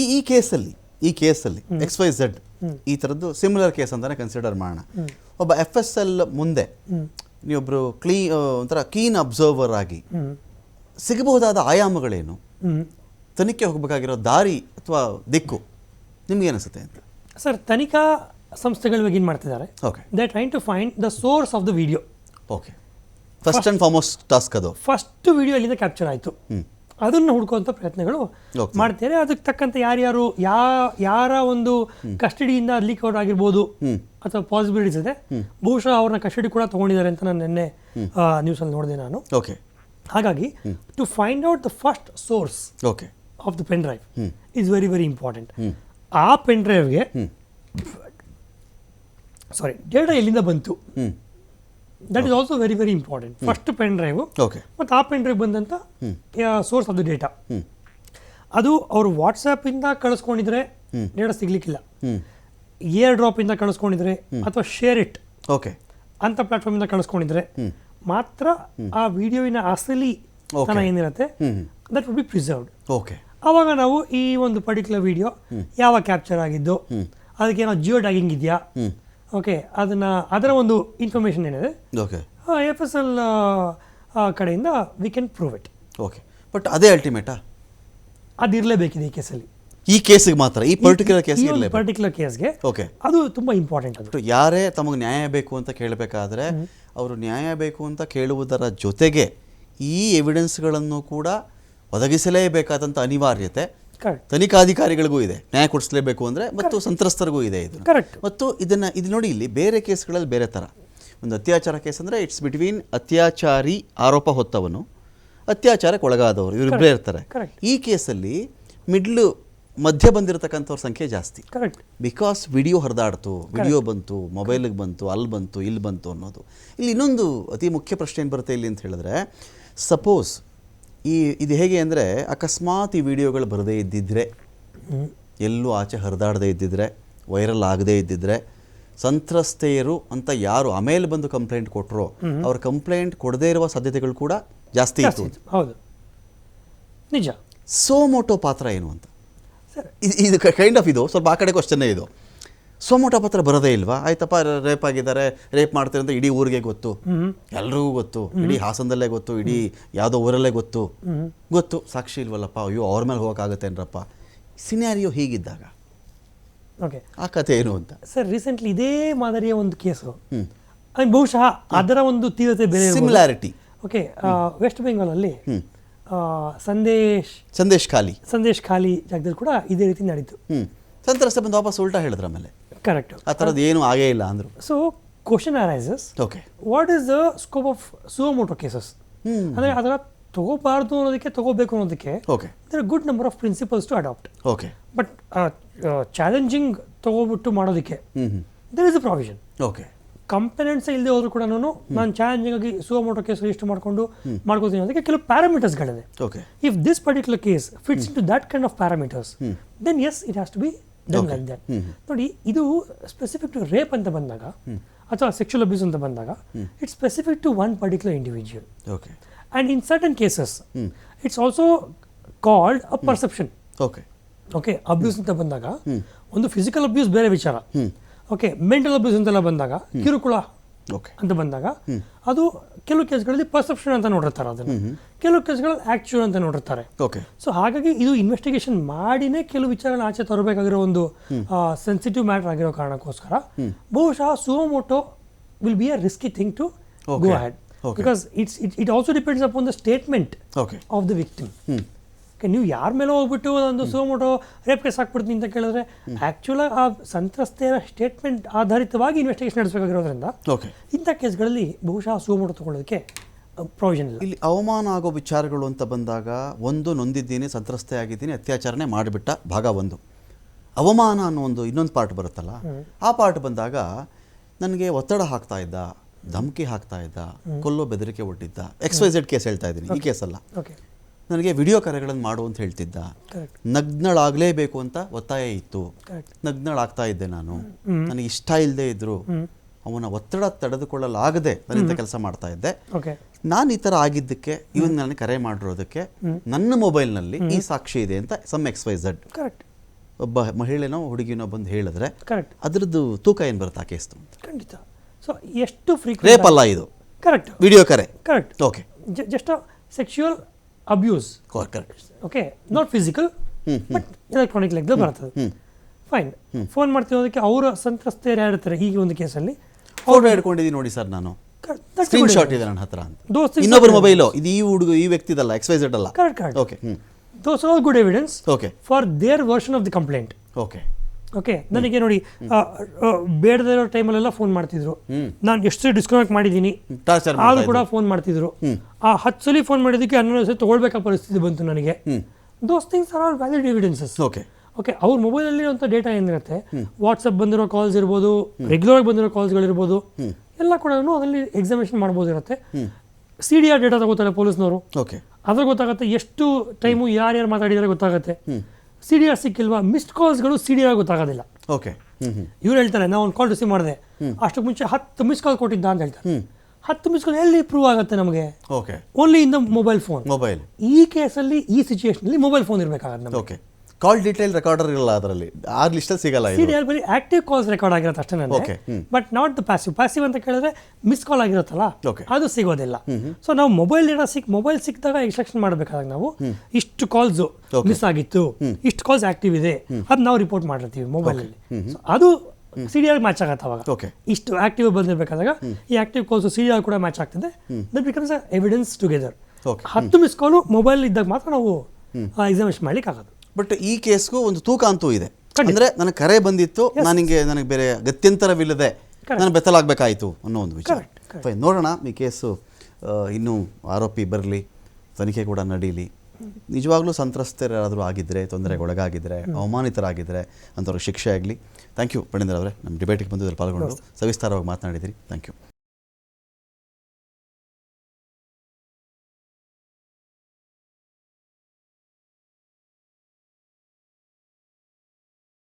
ಈ ಈ ಕೇಸಲ್ಲಿ ಈ ಕೇಸಲ್ಲಿ ಎಕ್ಸ್ ವೈ ಝೆಡ್ ಈ ಥರದ್ದು ಸಿಮಿಲರ್ ಕೇಸ್ ಅಂತಾನೆ ಕನ್ಸಿಡರ್ ಮಾಡೋಣ. ಒಬ್ಬ ಎಫ್ ಎಸ್ ಎಲ್ ಮುಂದೆ ನೀವೊಬ್ರು ಕ್ಲೀ ಒಂಥರ ಕೀನ್ ಅಬ್ಸರ್ವರ್ ಆಗಿ ಸಿಗಬಹುದಾದ ಆಯಾಮಗಳೇನು. ತನಿಖೆ ಹೋಗಬೇಕಾಗಿರೋ ದಾರಿ ಅಥವಾ ದಿಕ್ಕು ನಿಮ್ಗೆ ಅನಿಸುತ್ತೆ ಅಂತ? ಸರ್ ತನಿಖಾ ಸಂಸ್ಥೆಗಳು ಏನು ಮಾಡ್ತಿದ್ದಾರೆ? Okay they train to find the source of the video okay first and foremost task ಅದು. ಫಸ್ಟ್ ವಿಡಿಯೋ ಅಲ್ಲಿಂದ ಕ್ಯಾಪ್ಚರ್ ಆಯಿತು. ಅದನ್ನು ಹುಡುಕುವಂಥ ಪ್ರಯತ್ನಗಳು. ಮಾಡ್ತಾರೆ ಅದಕ್ಕೆ ತಕ್ಕಂತೆ ಯಾರ್ಯಾರು ಯಾ ಯಾರ ಒಂದು ಕಸ್ಟಡಿಯಿಂದ ಲೀಕ್ ಔಟ್ ಆಗಿರ್ಬೋದು ಅಥವಾ ಪಾಸಿಬಿಲಿಟೀಸ್ ಇದೆ ಬಹುಶಃ ಅವ್ರನ್ನ ಕಸ್ಟಡಿ ಕೂಡ ತೊಗೊಂಡಿದ್ದಾರೆ ಅಂತ ನಾನು ನಿನ್ನೆ ನ್ಯೂಸಲ್ಲಿ ನೋಡಿದೆ ನಾನು. ಓಕೆ. ಹಾಗಾಗಿ to find out the first source okay. Of the pen drive is very very important ಆ ಪೆನ್ ಡ್ರೈವ್ಗೆ ಸಾರಿ ಡೇಟಾ ಎಲ್ಲಿಂದ ಬಂತು? That is also very very important first pen drive okay ಮತ್ತು ಆ ಪೆನ್ ಡ್ರೈವ್ ಬಂದಂತ source of the data ಅದು ಅವರು ವಾಟ್ಸಪ್ಪಿಂದ ಕಳಿಸ್ಕೊಂಡಿದ್ರೆ data ಸಿಗ್ಲಿಕ್ಕಿಲ್ಲ. Air ಡ್ರಾಪಿಂದ ಕಳಿಸ್ಕೊಂಡಿದ್ರೆ ಅಥವಾ ಶೇರ್ ಇಟ್ ಓಕೆ ಅಂತ ಪ್ಲಾಟ್ಫಾರ್ಮಿಂದ ಕಳಿಸ್ಕೊಂಡಿದ್ರೆ ಮಾತ್ರ ಆ ವಿಡಿಯೋವಿನ ಅಸಲಿ ತನ. ಏನಿರುತ್ತೆ that would be preserved okay ಆವಾಗ ನಾವು ಈ ಒಂದು ಪರ್ಟಿಕ್ಯುಲರ್ ವಿಡಿಯೋ ಯಾವ ಕ್ಯಾಪ್ಚರ್ ಆಗಿದ್ದು ಅದಕ್ಕೆ ಏನೋ ಜಿಯೋ ಟ್ಯಾಗಿಂಗ್ ಇದೆಯಾ ಓಕೆ ಅದನ್ನ ಅದರ ಒಂದು ಇನ್ಫಾರ್ಮೇಷನ್ ಏನಿದೆ? ಓಕೆ ಎಫ್ ಎಸ್ ಎಲ್ ಕಡೆಯಿಂದ we can prove it okay but ಅದೇ ಅಲ್ಟಿಮೇಟಾ ಅದಿರಲೇಬೇಕಿದೆ ಈ ಕೇಸಲ್ಲಿ ಈ ಕೇಸಿಗೆ ಮಾತ್ರ ಈ ಪರ್ಟಿಕ್ಯುಲರ್ ಕೇಸ್ ಪರ್ಟಿಕ್ಯುಲರ್ ಕೇಸ್ಗೆ ಓಕೆ ಅದು ತುಂಬ ಇಂಪಾರ್ಟೆಂಟ್ ಅದು. ಯಾರೇ ತಮಗೆ ನ್ಯಾಯ ಬೇಕು ಅಂತ ಕೇಳಬೇಕಾದ್ರೆ ಅವರು ನ್ಯಾಯ ಬೇಕು ಅಂತ ಕೇಳುವುದರ ಜೊತೆಗೆ ಈ ಎವಿಡೆನ್ಸ್ಗಳನ್ನು ಕೂಡ ಒದಗಿಸಲೇಬೇಕಾದಂಥ ಅನಿವಾರ್ಯತೆ. ತನಿಖಾಧಿಕಾರಿಗಳಿಗೂ ಇದೆ. ನ್ಯಾಯ ಕೊಡಿಸಲೇಬೇಕು ಅಂದರೆ ಮತ್ತು ಸಂತ್ರಸ್ತರಿಗೂ ಇದೆ ಇದು. ಕರೆಕ್ಟ್ ಮತ್ತು ಇದನ್ನು ಇದು ನೋಡಿ ಇಲ್ಲಿ ಬೇರೆ ಕೇಸ್ಗಳಲ್ಲಿ ಬೇರೆ ಥರ ಒಂದು ಅತ್ಯಾಚಾರ ಕೇಸ್ ಅಂದರೆ ಇಟ್ಸ್ ಬಿಟ್ವೀನ್ ಅತ್ಯಾಚಾರಿ ಆರೋಪ ಹೊತ್ತವನು ಅತ್ಯಾಚಾರಕ್ಕೆ ಒಳಗಾದವರು ಇವರಿಬ್ಬರೇ ಇರ್ತಾರೆ. ಈ ಕೇಸಲ್ಲಿ ಮಿಡ್ಲು ಮಧ್ಯ ಬಂದಿರತಕ್ಕಂಥವ್ರ ಸಂಖ್ಯೆ ಜಾಸ್ತಿ. ಕರೆಕ್ಟ್ ಬಿಕಾಸ್ ವಿಡಿಯೋ ಹರಿದಾಡ್ತು ವಿಡಿಯೋ ಬಂತು ಮೊಬೈಲಿಗೆ ಬಂತು ಅಲ್ಲಿ ಬಂತು ಇಲ್ಲಿ ಬಂತು ಅನ್ನೋದು. ಇಲ್ಲಿ ಇನ್ನೊಂದು ಅತಿ ಮುಖ್ಯ ಪ್ರಶ್ನೆ ಏನು ಬರುತ್ತೆ ಇಲ್ಲಿ ಅಂತ ಹೇಳಿದ್ರೆ ಸಪೋಸ್ ಈ ಇದು ಹೇಗೆ ಅಂದರೆ ಅಕಸ್ಮಾತ್ ಈ ವಿಡಿಯೋಗಳು ಬರದೇ ಇದ್ದಿದ್ರೆ ಎಲ್ಲೂ ಆಚೆ ಹರಿದಾಡದೇ ಇದ್ದಿದ್ರೆ ವೈರಲ್ ಆಗದೇ ಇದ್ದಿದ್ರೆ ಸಂತ್ರಸ್ತೆಯರು ಅಂತ ಯಾರು ಆಮೇಲೆ ಬಂದು ಕಂಪ್ಲೇಂಟ್ ಕೊಟ್ಟರೋ ಅವ್ರ ಕಂಪ್ಲೇಂಟ್ ಕೊಡದೇ ಇರುವ ಸಾಧ್ಯತೆಗಳು ಕೂಡ ಜಾಸ್ತಿ ಇತ್ತು. ಹೌದು. ನಿಜ. ಸೋಮೋಟೋ ಪಾತ್ರ ಏನು ಅಂತ? ಸರ್. ಇದು ಇದು ಕೈಂಡ್ ಆಫ್ ಇದು. ಸ್ವಲ್ಪ ಆ ಕಡೆ ಕ್ವಶನ್ನೇ ಇದು. ಸೋಮೋಟ ಪತ್ರ ಬರೋದೇ ಇಲ್ವಾ? ಆಯ್ತಪ್ಪ ರೇಪ್ ಆಗಿದ್ದಾರೆ ರೇಪ್ ಮಾಡ್ತಾರೆ ಅಂತ ಇಡೀ ಊರಿಗೆ ಗೊತ್ತು. ಎಲ್ರಿಗೂ ಗೊತ್ತು. ಇಡೀ ಹಾಸನದಲ್ಲೇ ಗೊತ್ತು ಇಡೀ ಯಾವುದೋ ಊರಲ್ಲೇ ಗೊತ್ತು. ಗೊತ್ತು. ಸಾಕ್ಷಿ ಇಲ್ವಲ್ಲಪ್ಪ? ಅಯ್ಯೋ ಅವ್ರ ಮೇಲೆ ಹೋಗೋಕ್ಕಾಗತ್ತೇನ್ರಪ್ಪ ಸಿನಾರಿಯೋ ಹೀಗಿದ್ದಾಗ. ಓಕೆ. ಆ ಕಥೆ ಏನು ಅಂತ? ಸರ್ ರೀಸೆಂಟ್ಲಿ ಇದೇ ಮಾದರಿಯ ಒಂದು ಕೇಸು. ಬಹುಶಃ ಅದರ ಒಂದು ತೀವ್ರತೆ ಬೇರೆ. ಸಿಮಿಲಾರಿಟಿ ಓಕೆ ವೆಸ್ಟ್ ಬೆಂಗಾಲಲ್ಲಿ ಆ, ಸಂದೇಶ್ ಸಂದೇಶ್ ಖಾಲಿ. ಸಂದೇಶ್ ಖಾಲಿ ಜಾಗದಲ್ಲಿ ಕೂಡ ಇದೇ ರೀತಿ ನಡೀತು. ಸಂತ್ರಸ್ತೆ ಬಂದು ವಾಪಸ್ ಉಲ್ಟಾ ಹೇಳಿದ್ರ ಆಮೇಲೆ. ಕರೆಕ್ಟ್ ಆ ಥರದ್ದು ಏನು ಆಗೇ ಇಲ್ಲ ಅಂದರು. So question arises okay what is the scope of suo motu cases ಅಂದರೆ ಅದರ ತಗೋಬಾರ್ದು ಅನ್ನೋದಕ್ಕೆ ತಗೋಬೇಕು ಅನ್ನೋದಕ್ಕೆ okay there good number of principles to adopt okay but challenging ತಗೋಬಿಟ್ಟು ಮಾಡೋದಕ್ಕೆ there is a provision okay components ಇಲ್ಲದೆ ಹೋದ್ರು ಕೂಡ ನಾನು ಚಾಲೆಂಜಿಂಗ್ ಆಗಿ ಸುವಮೋಟೋ ಕೇಸ್ ರಿಜಿಸ್ಟರ್ ಮಾಡಿಕೊಂಡು ಮಾಡ್ಕೋತೀನಿ ಅದಕ್ಕೆ ಕೆಲವು ಪ್ಯಾರಾಮೀಟರ್ಸ್ಗಳಿದೆ okay if this particular case fits into that kind of parameters then as it has to be done like that ನೋಡಿ ಇದು ಸ್ಪೆಸಿಫಿಕ್ ಟು ರೇಪ್ ಅಂತ ಬಂದಾಗ ಅಥವಾ ಸೆಕ್ಷುವಲ್ ಅಬ್ಯೂಸ್ ಅಂತ ಬಂದಾಗ it's specific to one particular individual okay and in certain cases it's also called a perception okay okay abuse ಅಂತ ಬಂದಾಗ ಒಂದು ಫಿಸಿಕಲ್ ಅಬ್ಯೂಸ್ ಬೇರೆ ವಿಚಾರ. ಓಕೆ ಮೆಂಟಲ್ ಅಬ್ಯೂಸ್ ಅಂತೆಲ್ಲ ಬಂದಾಗ ಕಿರುಕುಳ ಅಂತ ಬಂದಾಗ ಅದು ಕೆಲವು ಕೇಸ್ಗಳಲ್ಲಿ ಪರ್ಸೆಪ್ಷನ್ ಅಂತ ನೋಡಿರ್ತಾರೆ ಅದನ್ನ. ಕೆಲವು ಕೇಸ್ಗಳಲ್ಲಿ ಆಕ್ಚುಯಲ್ ಅಂತ ನೋಡಿರ್ತಾರೆ. ಓಕೆ ಸೊ ಹಾಗಾಗಿ ಇದು ಇನ್ವೆಸ್ಟಿಗೇಷನ್ ಮಾಡಿನೇ ಕೆಲವು ವಿಚಾರಗಳನ್ನ ಆಚೆ ತರಬೇಕಾಗಿರೋ ಒಂದು ಸೆನ್ಸಿಟಿವ್ ಮ್ಯಾಟರ್ ಆಗಿರೋ ಕಾರಣಕ್ಕೋಸ್ಕರ ಬಹುಶಃ suo motu will be a risky thing to go. Had. Because it's it it also depends upon the statement okay of the victim ನೀವು ಯಾರ ಮೇಲೆ ಹೋಗ್ಬಿಟ್ಟು ಒಂದು ಸುವಮೋಟೋ ರೇಪ್ ಕೇಸ್ ಹಾಕ್ಬಿಡ್ತೀನಿ ಅಂತ ಕೇಳಿದ್ರೆ ಆ್ಯಕ್ಚುಲ ಆ ಸಂತ್ರಸ್ತೆಯ ಸ್ಟೇಟ್ಮೆಂಟ್ ಆಧಾರಿತವಾಗಿ ಇನ್ವೆಸ್ಟಿಗೇಷನ್ ನಡೆಸಬೇಕಾಗಿರೋದ್ರಿಂದ ಓಕೆ. ಇಂಥ ಕೇಸ್ಗಳಲ್ಲಿ ಬಹುಶಃ ಸುವಮೋಟೋ ತಗೊಳ್ಳೋದಕ್ಕೆ ಪ್ರೊವಿಷನ್ ಇಲ್ಲ. ಇಲ್ಲಿ ಅವಮಾನ ಆಗೋ ವಿಚಾರಗಳು ಅಂತ ಬಂದಾಗ ಒಂದು ನೊಂದಿದ್ದೀನಿ ಸಂತ್ರಸ್ತೆ ಆಗಿದ್ದೀನಿ ಅತ್ಯಾಚಾರನೇ ಮಾಡಿಬಿಟ್ಟ ಭಾಗ ಒಂದು. ಅವಮಾನ ಅನ್ನೋ ಒಂದು ಇನ್ನೊಂದು ಪಾರ್ಟ್ ಬರುತ್ತಲ್ಲ ಆ ಪಾರ್ಟ್ ಬಂದಾಗ ನನಗೆ ಒತ್ತಡ ಹಾಕ್ತಾ ಇದ್ದ ಧಮಕಿ ಹಾಕ್ತಾ ಇದ್ದ ಕೊಲ್ಲೋ ಬೆದರಿಕೆ ಒಡ್ಡಿದ್ದ ಎಕ್ಸ್ ವೈ ಝೆಡ್ ಕೇಸ್ ಹೇಳ್ತಾ ಇದ್ದೀನಿ ಈ ಕೇಸಲ್ಲ. ಓಕೆ ನನಗೆ ವಿಡಿಯೋ ಕರೆಗಳನ್ನು ಮಾಡು ಅಂತ ಹೇಳ್ತಿದ್ದ. ನಗ್ನಳಾಗಲೇಬೇಕು ಅಂತ ಒತ್ತಾಯ ಇತ್ತು. ನಗ್ನಳಾಗ್ತಾ ಇದ್ದೆ ನಾನು. ನನಗೆ ಇಷ್ಟ ಇಲ್ಲದೆ ಇದ್ರು. ಅವನ ಒತ್ತಡ ತಡೆದುಕೊಳ್ಳಲಾಗದೆ ನಾನು ಇಂಥ ಕೆಲಸ ಮಾಡ್ತಾ ಇದ್ದೆ. ನಾನು ಈ ಥರ ಆಗಿದ್ದಕ್ಕೆ ಇವನ್ ನನಗೆ ಕರೆ ಮಾಡಿರೋದಕ್ಕೆ ನನ್ನ ಮೊಬೈಲ್ನಲ್ಲಿ ಈ ಸಾಕ್ಷಿ ಇದೆ ಅಂತ some X Y Z correct ಒಬ್ಬ ಮಹಿಳೆನೋ ಹುಡುಗಿನೋ ಬಂದು ಹೇಳಿದ್ರೆ ಕರೆಕ್ಟ್ ಅದ್ರದ್ದು ತೂಕ ಏನು ಬರುತ್ತೆ ಆ ಕೇಸ್ದು ಖಂಡಿತ. ಸೊ ಎಷ್ಟು ರೇಪ್ ಫ್ರೀಕ್ವೆಂಟ್ ಅಲ್ಲ ಇದು. ಕರೆಕ್ಟ್ ವಿಡಿಯೋ ಕರೆ. Correct okay just sexual abuse correct okay not physical but electronic ಲೆಗ್ದಲ್ಲಿ ಬರ್ತದೆ ಫೈನ್ ಫೋನ್ ಮಾಡ್ತೀವಿ ಅದಕ್ಕೆ ಅವರ ಸಂತ್ರಸ್ತೆಯರು ಯಾರಿರ್ತಾರೆ ಈಗ ಒಂದು ಕೇಸಲ್ಲಿ? ಫೋಟೋ ಹಿಡ್ಕೊಂಡಿದ್ದೀನಿ ನೋಡಿ ಸರ್ ನಾನು. ಸ್ಕ್ರೀನ್ ಶಾಟ್ ಇದೆ ನನ್ನ ಹತ್ರ ಅಂತ. ದೋಸ್ತ ಇನ್ನೊಬ್ಬರ ಮೊಬೈಲು ಇದು. ಈ ಹುಡುಗ ಈ ವ್ಯಕ್ತಿದಲ್ಲ ಎಕ್ಸ್ ವೈ ಝಡ್ ಅಲ್ಲ. Correct correct okay those all good evidence okay for their version of the complaint okay okay ನನಗೆ ನೋಡಿ ಬೇಡದಿರೋ ಟೈಮಲ್ಲೆಲ್ಲ ಫೋನ್ ಮಾಡ್ತಿದ್ರು. ನಾನು ಎಷ್ಟು ಡಿಸ್ಕನೆಕ್ಟ್ ಮಾಡಿದ್ದೀನಿ ಆದರೂ ಕೂಡ ಫೋನ್ ಮಾಡ್ತಿದ್ರು. ಆ ಹತ್ತು ಸಲ ಫೋನ್ ಮಾಡಿದ್ದಕ್ಕೆ ಹನ್ನೊಂದು ಸಲ ತಗೊಳ್ಬೇಕಾ ಪರಿಸ್ಥಿತಿ ಬಂತು ನನಗೆ. Those things are all valid evidences okay. Okay ಅವ್ರ ಮೊಬೈಲಲ್ಲಿ ಇರುವಂಥ ಡೇಟಾ ಏನಿರುತ್ತೆ ವಾಟ್ಸಪ್ ಬಂದಿರೋ ಕಾಲ್ಸ್ ಇರ್ಬೋದು ರೆಗ್ಯುಲರ್ ಆಗಿ ಬಂದಿರೋ ಕಾಲ್ಸ್ಗಳಿರ್ಬೋದು ಎಲ್ಲ ಕೂಡ ಅದರಲ್ಲಿ ಎಕ್ಸಾಮಿನೇಷನ್ ಮಾಡ್ಬೋದು ಇರುತ್ತೆ. ಸಿ ಡಿ ಆರ್ ಡೇಟಾ ತಗೋತಾರೆ ಪೊಲೀಸ್ನವರು. ಓಕೆ. ಅದ್ರ ಗೊತ್ತಾಗುತ್ತೆ ಎಷ್ಟು ಟೈಮು ಯಾರ್ಯಾರು ಮಾತಾಡಿದಾರೆ ಗೊತ್ತಾಗುತ್ತೆ. ಸಿ ಡಿ ಆರ್ ಸಿಕ್ಕಿಲ್ವಾ ಮಿಸ್ಡ್ ಕಾಲ್ಸ್ಗಳು ಸಿ ಡಿ ಆರ್ ಗೊತ್ತಾಗೋದಿಲ್ಲ ಓಕೆ ಇವ್ರು ಹೇಳ್ತಾರೆ ನಾವು ಒಂದು ಕಾಲ್ ರಿಸೀವ್ ಮಾಡಿದೆ. ಅಷ್ಟಕ್ಕೆ ಮುಂಚೆ ಹತ್ತು ಮಿಸ್ ಕಾಲ್ ಕೊಟ್ಟಿದ್ದ ಅಂತ ಹೇಳ್ತಾರೆ. ಹತ್ತು ಮಿಸ್ ಕಾಲ್ ಎಲ್ಲಿ ಪ್ರೂವ್ ಆಗುತ್ತೆ ನಮಗೆ? Okay only in the mobile phone mobile ಈ ಕೇಸಲ್ಲಿ ಈ ಸಿಚುವೇಶನಲ್ಲಿ ಮೊಬೈಲ್ ಫೋನ್ ಇರಬೇಕಾಗುತ್ತೆ ನಮಗೆ. ಓಕೆ ಕಾಲ್ ಡೀಟೇಲ್ ರೆಕಾರ್ಡರ್ ಇರಲ್ಲ ಅದರಲ್ಲಿ. ಆ ಲಿಸ್ಟಲ್ಲಿ ಸಿಗಲ್ಲ ಇದು. ಆರ್ ಬರೀ ಆಕ್ಟಿವ್ ಕಾಲ್ಸ್ ರೆಕಾರ್ಡ್ ಆಗಿರುತ್ತೆ ಅಷ್ಟೇ Okay, hmm. But not the passive passive ಅಂತ ಕೇಳಿದ್ರೆ ಮಿಸ್ ಕಾಲ್ ಆಗಿರುತ್ತಲ್ಲ Okay. ಅದು ಸಿಗೋದಿಲ್ಲ. ಸೊ ನಾವು ಮೊಬೈಲ್ ಡೇಟಾ ಸಿಕ್ ಮೊಬೈಲ್ ಸಿಕ್ಕಿದಾಗ ಇನ್ಸ್ಟ್ರಕ್ಷನ್ ಮಾಡಬೇಕಾದಾಗ ನಾವು ಇಷ್ಟು ಕಾಲ್ಸ್ ಮಿಸ್ ಆಗಿತ್ತು ಇಷ್ಟು ಕಾಲ್ಸ್ ಆಕ್ಟಿವ್ ಇದೆ ಅದು ನಾವು ರಿಪೋರ್ಟ್ ಮಾಡಿರ್ತೀವಿ ಮೊಬೈಲಲ್ಲಿ ಅಲ್ಲಿ. ಅದು ಸೀರಿಯಲ್ ಮ್ಯಾಚ್ ಆಗತ್ತೆ ಅವಾಗ. Okay. ಇಷ್ಟು ಆಕ್ಟಿವ್ ಬಂದಿರಬೇಕಾದಾಗ ಈ ಆಕ್ಟಿವ್ ಕಾಲ್ಸ್ ಸೀರಿಯಲ್ ಕೂಡ ಮ್ಯಾಚ್ ಆಗ್ತದೆ. That becomes evidence together Okay. ಹತ್ತು ಮಿಸ್ ಕಾಲು ಮೊಬೈಲ್ ಇದ್ದಾಗ ಮಾತ್ರ ನಾವು ಎಕ್ಸಾಮಿನೇಷನ್ ಮಾಡ್ಲಿಕ್ಕೆ ಆಗೋದು ಬಟ್ ಈ ಕೇಸ್ಗೂ ಒಂದು ತೂಕ ಅಂತೂ ಇದೆ. ಅಂದ್ರೆ ನನಗೆ ಕರೆ ಬಂದಿತ್ತು ನನಗೆ ನನಗೆ ಬೇರೆ ಗತ್ಯಂತರವಿಲ್ಲದೆ. ನಾನು ಬೆತ್ತಲಾಗಬೇಕಾಯಿತು ಅನ್ನೋ ಒಂದು ವಿಚಾರ. ನೋಡೋಣ ಈ ಕೇಸು ಇನ್ನೂ ಆರೋಪಿ ಬರಲಿ ತನಿಖೆ ಕೂಡ ನಡೀಲಿ. ನಿಜವಾಗ್ಲೂ ಸಂತ್ರಸ್ತರಾದರೂ ಆಗಿದ್ದರೆ ತೊಂದರೆಗೊಳಗಾಗಿದ್ದರೆ ಅವಮಾನಿತರಾಗಿದ್ದರೆ ಅಂಥವ್ರಿಗೆ ಶಿಕ್ಷೆ ಆಗಲಿ. ಥ್ಯಾಂಕ್ ಯು ಪಣೇಂದ್ರ ಅವರೇ ನಮ್ಮ ಡಿಬೇಟಿಗೆ ಬಂದು ಇದ್ರಲ್ಲಿ ಪಾಲ್ಗೊಂಡು ಸವಿಸ್ತಾರವಾಗಿ ಮಾತನಾಡಿದಿರಿ ಥ್ಯಾಂಕ್ ಯು